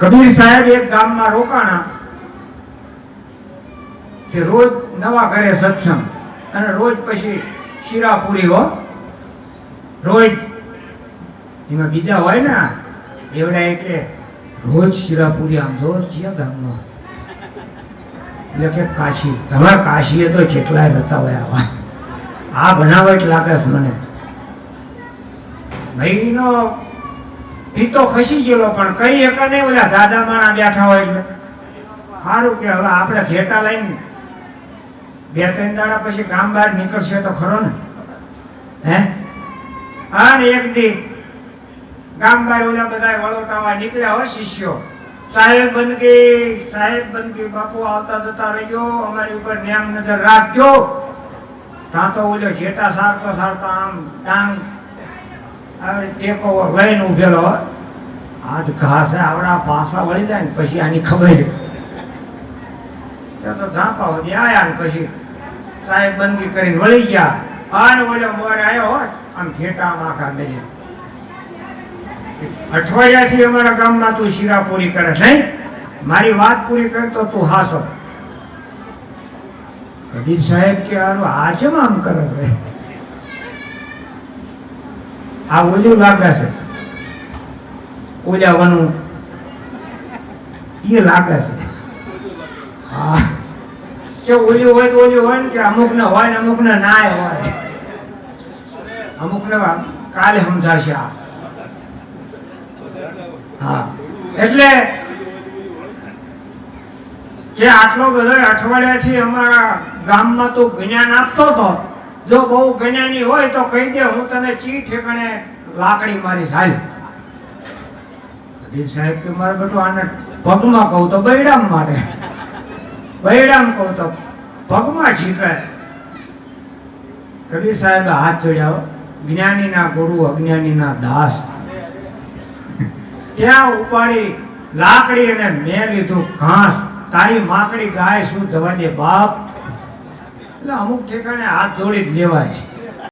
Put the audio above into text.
કબીર સાહેબ એક ગામમાં રોકાણા કે રોજ નવા ઘરે સત્સંગ. અને રોજ પછી શીરાપુરી હો. રોજ. એમાં બીજા હોય ને એવડા એટલે રોજ શીરાપુરી આમ જો છીએ ગામમાં એટલે કે કાશી. તમારે કાશીએ તો જેટલાય રહેતા હોય આવા. આ બનાવટ લાગે મને. ભાઈનો પીતો ખસી ગયેલો, પણ કઈ એક નહીં ઓલા દાદા માણા બેઠા હોય એટલે. સારું કે હવે આપણે ઘેટા લઈને બે ત્રણ દાડા પછી ગામ બહાર નીકળશે તો ખરો ને? હે? હા એક દી ગામ બહાર ઓલા બધા વળોટાવા નીકળ્યા હોય શિષ્યો. સાહેબ બંદગી સાહેબ બંદગી, બાપુ આવતા જતા રહ્યો અમારી ઉપર ન્યામ નજર રાખજો. ત્યાં તો ઓલો જેટા સારતો સારતા આમ ડાંગ આવે ઓવર લઈને ઉભેલો હોય. આજ ઘાસે આવડા પાસા વળી જાય ને પછી આની ખબર તો ધાપા સુધી આયા ને પછી સાહેબ બંદગી કરીને વળી ગયા. આને ઓલો મોર આવ્યો હોત, આમ ઘેટા આખા મેલી અઠવાડિયાથી અમારા ગામમાં તું શીરા પૂરી કરે છે મારી વાત પૂરી કરતો તું હાસો. કબીર સાહેબ કે, આનું આજે આમ કરે છે? આ ઓલું લાગે છે. ઓલ્યાવાનું એ લાગે છે. હા. કે ઓલી હોય તો ઓલી હોય ને કે અમુક ને હોય ને અમુક ને ના હોય. અમુક ને કાલે સમજાશે આ. હા. એટલે કે આટલો બધો અઠવાડિયાથી અમારા ગામમાં તો જ્ઞાન આપતો હતો જો બહુ જ્ઞાની હોય તો કહી દે, હું તને ચી ઠેકાણે લાકડી મારી હાલ. અધીર સાહેબ કે મારે બેટું આને પગમાં કહું તો બૈડામ મારે. બૈડામ કહું તો પગમાં છીકે. કબીર સાહેબ હાથ જોડ્યા જ્ઞાનીના ગુરુ, અજ્ઞાનીના દાસ. ત્યાં ઉપાડી લાકડી અને મેં લીધું ઘાસ. તારી માકડી ગાય શું જવા દે બાપ? એટલે અમુક ઠેકાણે હાથ જોડી જ લેવાય.